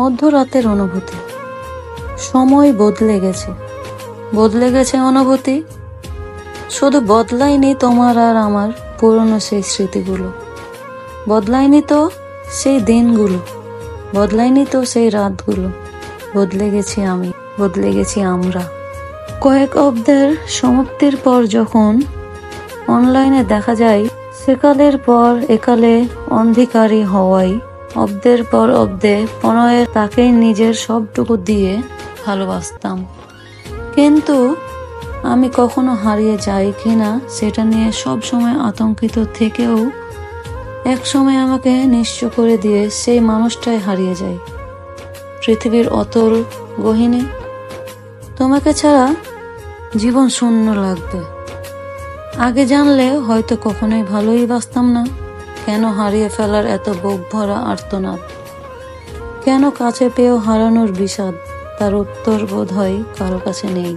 মধ্যরাতের অনুভূতি। সময় বদলে গেছে। বদলে গেছে অনুভূতি? শুধু বদলায়নি তোমার আর আমার পুরনো সেই স্মৃতিগুলো। বদলায়নি তো সেই দিনগুলো। বদলায়নি তো সেই রাতগুলো। বদলে গেছি আমি, বদলে গেছি আমরা। কয়েক অব্দের সমাপ্তির পর যখন অনলাইনে দেখা যায়, সেকালের পর একালে অন্ধকারী হওয়ায় অব্দের পর অব্দে প্রণয়ের তাকেই নিজের সবটুকু দিয়ে ভালোবাসতাম। কিন্তু আমি কখনো হারিয়ে যাই কিনা সেটা নিয়ে সব সময় আতঙ্কিত থেকেও এক সময় আমাকে নিঃস্ব করে দিয়ে সেই মানুষটাই হারিয়ে যায়। পৃথিবীর অতল গহিনী, তোমাকে ছাড়া জীবন শূন্য লাগবে। আগে জানলে হয়তো কখনোই ভালোই বাসতাম না। কেন হারিয়ে ফেলার এত বুক ভরা আর্তনাদ? কেন কাছে পেয়েও হারানোর বিষাদ? তার উত্তর বোধ হয় কারও কাছে নেই।